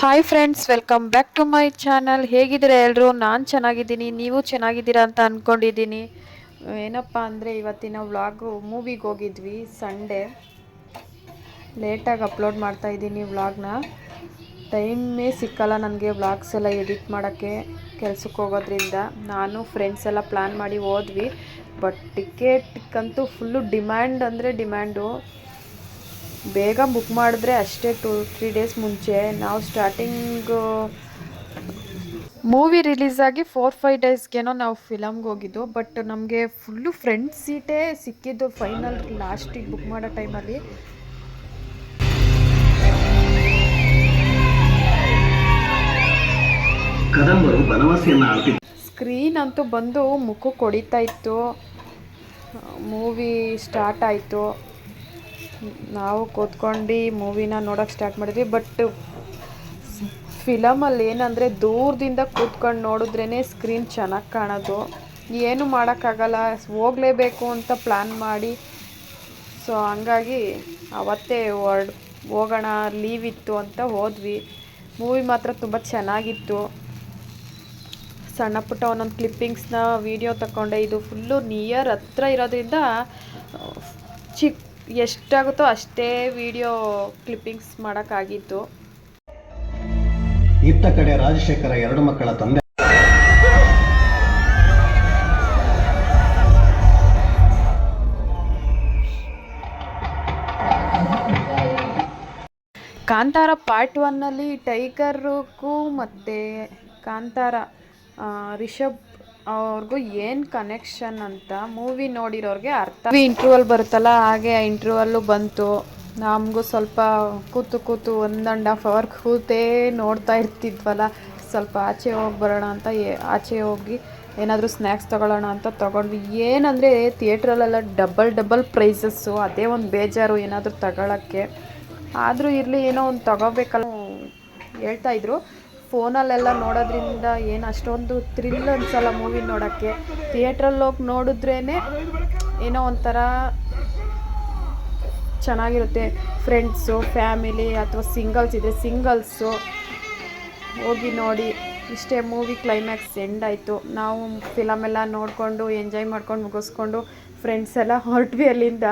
Hi friends welcome back to my channel ಹೇಗಿದ್ದೀರಾ ಎಲ್ಲರೂ ನಾನು ಚೆನ್ನಾಗಿದ್ದೀನಿ. ನೀವು ಚೆನ್ನಾಗಿದ್ದೀರಾ ಅಂತ ಅಂದ್ಕೊಂಡಿದ್ದೀನಿ ಏನಪ್ಪ ಅಂದರೆ ಇವತ್ತಿನ ವ್ಲಾಗು ಮೂವಿಗೆ ಹೋಗಿದ್ವಿ. ಸಂಡೇ ಲೇಟಾಗಿ ಅಪ್ಲೋಡ್ ಮಾಡ್ತಾ ಇದ್ದೀನಿ ವ್ಲಾಗ್ನ ಟೈಮೇ ಸಿಕ್ಕಲ್ಲ ನನಗೆ ವ್ಲಾಗ್ಸ್ ಎಲ್ಲ ಎಡಿಟ್ ಮಾಡೋಕ್ಕೆ ಕೆಲ್ಸಕ್ಕೆ ಹೋಗೋದ್ರಿಂದ. ನಾನು ಫ್ರೆಂಡ್ಸ್ ಎಲ್ಲ ಪ್ಲ್ಯಾನ್ ಮಾಡಿ ಹೋದ್ವಿ. ಬಟ್ ಟಿಕೆಟ್ಗಂತೂ ಫುಲ್ಲು ಡಿಮ್ಯಾಂಡ್ ಅಂದರೆ ಡಿಮ್ಯಾಂಡು ಬೇಗ ಬುಕ್ ಮಾಡಿದ್ರೆ ಅಷ್ಟೇ ಟು ತ್ರೀ ಡೇಸ್ ಮುಂಚೆ. ನಾವು ಸ್ಟಾರ್ಟಿಂಗು ಮೂವಿ ರಿಲೀಸ್ ಆಗಿ ಫೋರ್ ಫೈವ್ ಡೇಸ್ಗೇನೋ ನಾವು ಫಿಲಮ್ಗೆ ಹೋಗಿದ್ದು. ಬಟ್ ನಮಗೆ ಫುಲ್ಲು ಫ್ರೆಂಡ್ ಸೀಟೇ ಸಿಕ್ಕಿದ್ದು ಫೈನಲ್ ಲಾಸ್ಟಿಗೆ ಬುಕ್ ಮಾಡೋ ಟೈಮಲ್ಲಿ ಕದಂಬರು ಬನವಾಸಿಯನ್ನು ಆಳ್ತಿದ್ದ ಸ್ಕ್ರೀನ್ ಅಂತೂ ಬಂದು ಮುಖಕ್ಕೆ ಹೊಡಿತಾ ಇತ್ತು. ಮೂವಿ ಸ್ಟಾರ್ಟ್ ಆಯಿತು. ನಾವು ಕೂತ್ಕೊಂಡು ಮೂವಿನ ನೋಡೋಕೆ ಸ್ಟಾರ್ಟ್ ಮಾಡಿದ್ವಿ ಬಟ್ ಫಿಲಮಲ್ಲಿ ಏನಂದರೆ ದೂರದಿಂದ ಕೂತ್ಕೊಂಡು ನೋಡಿದ್ರೇ ಸ್ಕ್ರೀನ್ ಚೆನ್ನಾಗಿ ಕಾಣೋದು. ಏನು ಮಾಡೋಕ್ಕಾಗಲ್ಲ, ಹೋಗಲೇಬೇಕು ಅಂತ ಪ್ಲ್ಯಾನ್ ಮಾಡಿ. ಸೊ ಹಂಗಾಗಿ ಅವತ್ತೇ ಹೊರ್ಡ್ ಹೋಗೋಣ ಲೀವ್ ಇತ್ತು ಅಂತ ಹೋದ್ವಿ. ಮೂವಿ ಮಾತ್ರ ತುಂಬ ಚೆನ್ನಾಗಿತ್ತು. ಸಣ್ಣ ಪುಟ್ಟ ಒಂದೊಂದು ಕ್ಲಿಪ್ಪಿಂಗ್ಸ್ನ ವೀಡಿಯೋ ತಗೊಂಡೆ ಇದು ಫುಲ್ಲು ನಿಯರ್ ಹತ್ರ ಇರೋದ್ರಿಂದ, ಚಿಕ್ಕ ಎಷ್ಟಾಗುತ್ತೋ ಅಷ್ಟೇ ವಿಡಿಯೋ ಕ್ಲಿಪ್ಪಿಂಗ್ಸ್ ಮಾಡೋಕ್ಕಾಗಿತ್ತು. ಇತ್ತ ಕಡೆ ರಾಜಶೇಖರ ಎರಡು ಮಕ್ಕಳ ತಂದೆ. ಕಾಂತಾರ ಪಾರ್ಟ್ ಒನ್ನಲ್ಲಿ ಟೈಗರ್ಕು ಮತ್ತು ಕಾಂತಾರ ರಿಷಬ್ ಅವ್ರಿಗೂ ಏನು ಕನೆಕ್ಷನ್ ಅಂತ ಮೂವಿ ನೋಡಿರೋರಿಗೆ ಅರ್ಥ. ಇಂಟ್ರೂವಲ್ ಬರುತ್ತಲ್ಲ, ಹಾಗೆ ಆ ಇಂಟ್ರೂವಲ್ಲು ಬಂತು. ನಮಗೂ ಸ್ವಲ್ಪ ಕೂತು ಕೂತು ಒನ್ ಆ್ಯಂಡ್ ಹಾಫ್ ಅವರ್ ಕೂತೇ ನೋಡ್ತಾ ಇರ್ತಿದ್ವಲ್ಲ. ಸ್ವಲ್ಪ ಆಚೆ ಹೋಗಿ ಬರೋಣ ಅಂತ ಆಚೆ ಹೋಗಿ ಏನಾದರೂ ಸ್ನ್ಯಾಕ್ಸ್ ತೊಗೊಳ್ಳೋಣ ಅಂತ ತೊಗೊಂಡ್ವಿ. ಏನಂದರೆ ಥಿಯೇಟ್ರಲ್ಲೆಲ್ಲ ಡಬಲ್ ಡಬಲ್ ಪ್ರೈಸಸ್ಸು ಅದೇ ಒಂದು ಬೇಜಾರು ಏನಾದರೂ ತಗೊಳ್ಳೋಕ್ಕೆ ಆದರೂ ಇರಲಿ ಏನೋ ಒಂದು ತಗೋಬೇಕಲ್ಲ. ಹೇಳ್ತಾ ಇದ್ರು. ಫೋನಲ್ಲೆಲ್ಲ ನೋಡೋದ್ರಿಂದ ಏನು ಅಷ್ಟೊಂದು ಥ್ರಿಲ್ ಅನ್ಸಲ್ಲ ಮೂವಿ ನೋಡೋಕ್ಕೆ. ಥಿಯೇಟ್ರಲ್ಲಿ ಹೋಗಿ ನೋಡಿದ್ರೇ ಏನೋ ಒಂಥರ ಚೆನ್ನಾಗಿರುತ್ತೆ. ಫ್ರೆಂಡ್ಸು ಫ್ಯಾಮಿಲಿ ಅಥವಾ ಸಿಂಗಲ್ಸ್ ಇದ್ದರೆ ಸಿಂಗಲ್ಸು ಹೋಗಿ ನೋಡಿ. ಇಷ್ಟೇ ಮೂವಿ ಕ್ಲೈಮ್ಯಾಕ್ಸ್ ಎಂಡ್ ಆಯಿತು. ನಾವು ಫಿಲಮ್ ಎಲ್ಲ ನೋಡಿಕೊಂಡು ಎಂಜಾಯ್ ಮಾಡ್ಕೊಂಡು ಮುಗಿಸ್ಕೊಂಡು ಫ್ರೆಂಡ್ಸ್ ಎಲ್ಲ ಹೊರಟ್ವಿ ಅಲ್ಲಿಂದ.